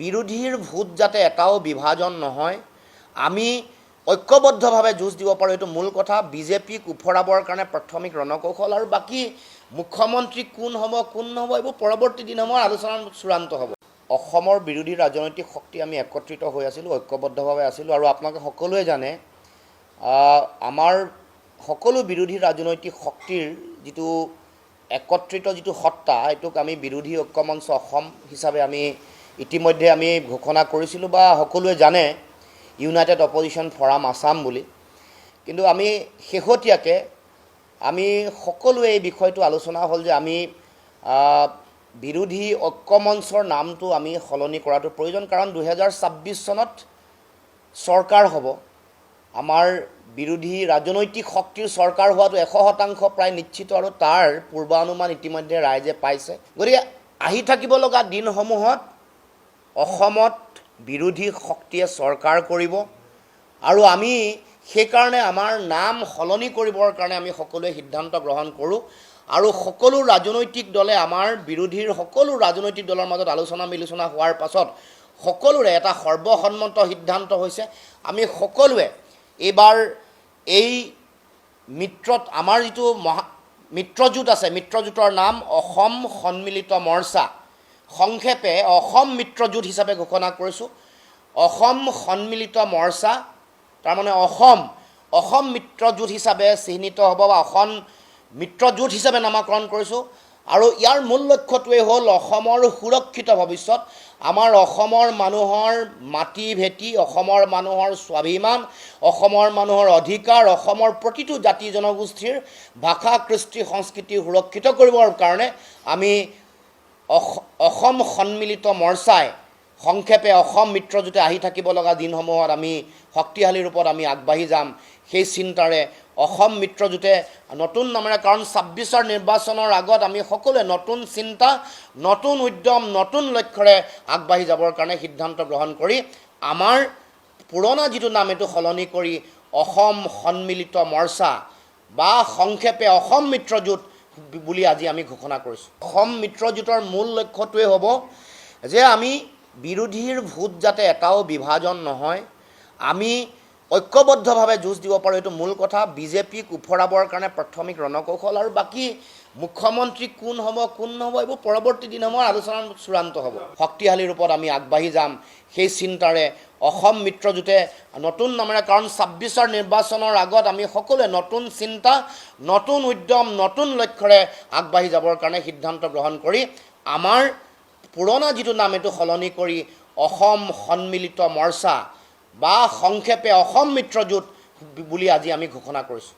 বিৰোধীৰ ভোট যাতে এটাও বিভাজন নহয়, আমি ঐক্যবদ্ধভাৱে যুঁজ দিব পাৰোঁ, এইটো মূল কথা। বিজেপিক ওফৰাবৰ কাৰণে প্ৰাথমিক ৰণকৌশল আৰু বাকী মুখ্যমন্ত্ৰী কোন হ'ব, কোন নহ'ব, এইবোৰ পৰৱৰ্তী দিনসমূহৰ আলোচনাত চূড়ান্ত হ'ব। অসমৰ বিৰোধী ৰাজনৈতিক শক্তি আমি একত্ৰিত হৈ আছিলোঁ, ঐক্যবদ্ধভাৱে আছিলোঁ আৰু আপোনালোকে সকলোৱে জানে আমাৰ সকলো বিৰোধী ৰাজনৈতিক শক্তিৰ যিটো একত্ৰিত যিটো সত্তা, এইটোক আমি বিৰোধী ঐক্য মঞ্চ অসম হিচাপে আমি ইতিমধ্যে আমি ঘোষণা কৰিছিলোঁ বা সকলোৱে জানে ইউনাইটেড অপজিশ্যন ফৰাম আছাম বুলি। কিন্তু আমি শেহতীয়াকৈ, আমি সকলোৱে এই বিষয়টো আলোচনা হ'ল যে আমি বিৰোধী ঐক্য নামটো আমি সলনি কৰাটো প্ৰয়োজন। কাৰণ দুহেজাৰ ছাব্বিছ চনত চৰকাৰ হ'ব। আমাৰ বিৰোধী ৰাজনৈতিক শক্তিৰ চৰকাৰ হোৱাটো এশ শতাংশ প্ৰায় নিশ্চিত আৰু তাৰ পূৰ্বানুমান ইতিমধ্যে ৰাইজে পাইছে। গতিকে আহি থাকিব লগা দিনসমূহত অসমত বিৰোধী শক্তিয়ে চৰকাৰ কৰিব আৰু আমি সেইকাৰণে আমাৰ নাম সলনি কৰিবৰ কাৰণে আমি সকলোৱে সিদ্ধান্ত গ্ৰহণ কৰোঁ আৰু সকলো ৰাজনৈতিক দলে আমাৰ বিৰোধীৰ সকলো ৰাজনৈতিক দলৰ মাজত আলোচনা বিলোচনা হোৱাৰ পাছত সকলোৰে এটা সৰ্বসন্মত সিদ্ধান্ত হৈছে। আমি সকলোৱে এইবাৰ এই মিত্ৰত আমাৰ যিটো মহা মিত্ৰজোঁট আছে মিত্ৰজোঁটৰ নাম অসম সন্মিলিত মৰ্চা। সংক্ষেপে অসম মিত্ৰজোঁট হিচাপে ঘোষণা কৰিছোঁ। অসম সন্মিলিত মৰ্চা তাৰমানে অসম অসম মিত্ৰজোঁট হিচাপে চিহ্নিত হ'ব বা অসম মিত্ৰজোঁট হিচাপে নামাকৰণ কৰিছোঁ। আৰু ইয়াৰ মূল লক্ষ্যটোৱেই হ'ল অসমৰ সুৰক্ষিত ভৱিষ্যত। আমাৰ অসমৰ মানুহৰ মাটি ভেটি অসমৰ মানুহৰ স্বাভিমান অসমৰ মানুহৰ অধিকাৰ অসমৰ প্ৰতিটো জাতি জনগোষ্ঠীৰ ভাষা কৃষ্টি সংস্কৃতি সুৰক্ষিত কৰিবৰ কাৰণে আমি অসম সন্মিলিত মৰ্চাই সংক্ষেপে অসম মিত্ৰজোঁটে আহি থাকিব লগা দিনসমূহত আমি শক্তিশালী ৰূপত আমি আগবাঢ়ি যাম। সেই চিন্তাৰে অসম মিত্ৰজোঁটে নতুন নামেৰে, কাৰণ ছাব্বিছৰ নিৰ্বাচনৰ আগত আমি সকলোৱে নতুন চিন্তা, নতুন উদ্যম, নতুন লক্ষ্যৰে আগবাঢ়ি যাবৰ কাৰণে সিদ্ধান্ত গ্ৰহণ কৰি আমাৰ পুৰণা যিটো নাম, এইটো সলনি কৰি অসম সন্মিলিত মৰ্চা বা সংক্ষেপে অসম মিত্ৰজোঁট বুলি আজি আমি ঘোষণা কৰিছোঁ। অসম মিত্ৰজোঁটৰ মূল লক্ষ্যটোৱে হ'ব যে আমি বিৰোধীৰ ভোট যাতে এটাও বিভাজন নহয়, আমি ঐক্যবদ্ধভাৱে যুঁজ দিব পাৰোঁ, এইটো মূল কথা। বিজেপিক ওফৰাবৰ কাৰণে প্ৰাথমিক ৰণকৌশল আৰু বাকী মুখ্যমন্ত্ৰী কোন হ'ব, কোন নহ'ব এইবোৰ পৰৱৰ্তী দিনসমূহৰ আলোচনাত চূড়ান্ত হ'ব। শক্তিশালী ৰূপত আমি আগবাঢ়ি যাম। সেই চিন্তাৰে অসম মিত্ৰজোঁটে নতুন নামেৰে, কাৰণ ছাব্বিছৰ নিৰ্বাচনৰ আগত আমি সকলোৱে নতুন চিন্তা, নতুন উদ্যম, নতুন লক্ষ্যৰে আগবাঢ়ি যাবৰ কাৰণে সিদ্ধান্ত গ্ৰহণ কৰি আমাৰ পুৰণা যিটো নাম, এইটো সলনি কৰি অসম সন্মিলিত মৰ্চা বা সংক্ষেপে অসম মিত্ৰজোঁট বুলি আজি আমি ঘোষণা কৰিছোঁ।